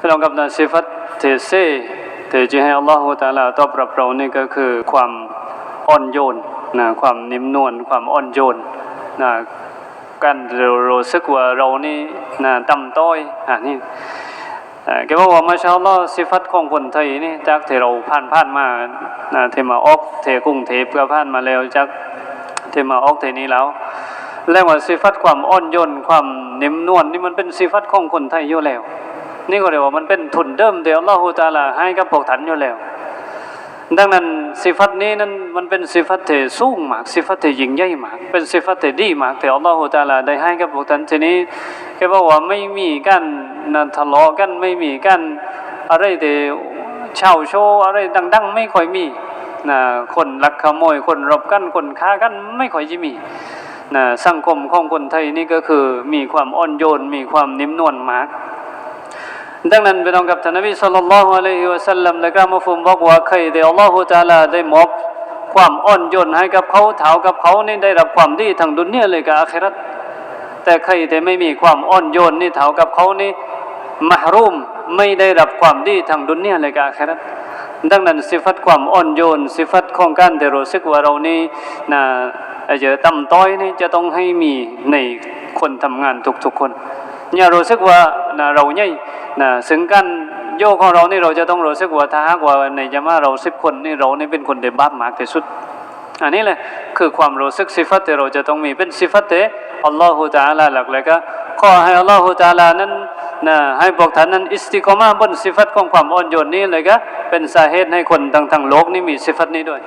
พี่น้องกับนะสิฟัตเทเซเทจะให้อัลลอฮฺตาลาตอบรับเรานี่ก็คือความอ่อนโยนนะความนิ่มนวลความอ่อนโยนนะการเรารู้สึกว่าเรานี่นะต่ำต้อยอะนี่แกบอกว่ามาชาอัลลอฮ์สิฟัตของคนไทยนี่จากที่เราผ่านผ่านมานะเทมาออกเทกรุงเทพก็ผ่านมาแล้วจากเทมาออกเทนี้แล้วแล้วว่าสิฟัตความอ่อนโยนความนิ่มนวลนี่มันเป็นสิฟัตของคนไทยอยู่แล้ว นี่ก็เรียกว่ามันเป็นทุนเดิมเดียวอัลอฮฺตาลาให้กับพวกท่านอยู่แล้ว ดังนั้นสิฟัตนี้นั้นมันเป็นสิฟัตที่สูงมากสิฟัตที่ยิ่งใหญ่มาก เป็นสิฟัตที่ดีมากที่อัลลอฮฺตาลาได้ให้กับพวกท่านทีนี้แกบอกว่าไม่มีการนันทะเลาะกันไม่มีการอะไรที่เช่าโชว์อะไรดัง ๆ ไม่ค่อยมีนะคนลักขโมยคนรบกันคนฆ่ากันไม่ค่อยจะมีนะสังคมของคนไทยนี่ก็คือมีความอ่อนโยนมีความนิ่มนวลมาก ดังนั้นพี่น้องกับท่านนบีสัลลัลลอฮุอะลัยฮิวะสัลลัมได้กล่าวมาฟุมบอกว่าใครที่อัลลอฮฺตะอาลาได้มอบความอ่อนโยนให้กับเขาเถากับเขานี่ได้รับความดีทางดุนเนียเลยกับอาครัตแต่ใครที่ไม่มีความอ่อนโยนนี่เถากับเขานี่มหรูมไม่ได้รับความดีทางดุนเนียเลยกับอาครัตดังนั้นสิฟัตความอ่อนโยนสิฟัตของการที่รู้สึกว่าเรานี่นะอ้เจอต่ำต้อยนี่จะต้องให้มีในคนทำงานทุกๆคน อย่ารู้สึกว่า นะเราใหญ่นะซึ่งการโยกของเรานี่เราจะต้องรู้สึกว่าถ้าหากว่าในจามาเราสิบคนนี่เรานี่เป็นคนเดบาบมากที่สุด อันนี้แหละคือความรู้สึกสิฟัตที่เราจะต้องมีเป็นสิฟัตที่อัลลอฮฺตาลาหลักเลยก็ขอให้อัลลอฮฺตาลานั้นนะให้พวกท่านนั้นอิสติกอมาบนสิฟัตของความอ่อนโยนนี้เลยก็เป็นสาเหตุให้คนทั้งทั้งโลกนี่มีสิฟัตนี้ด้วย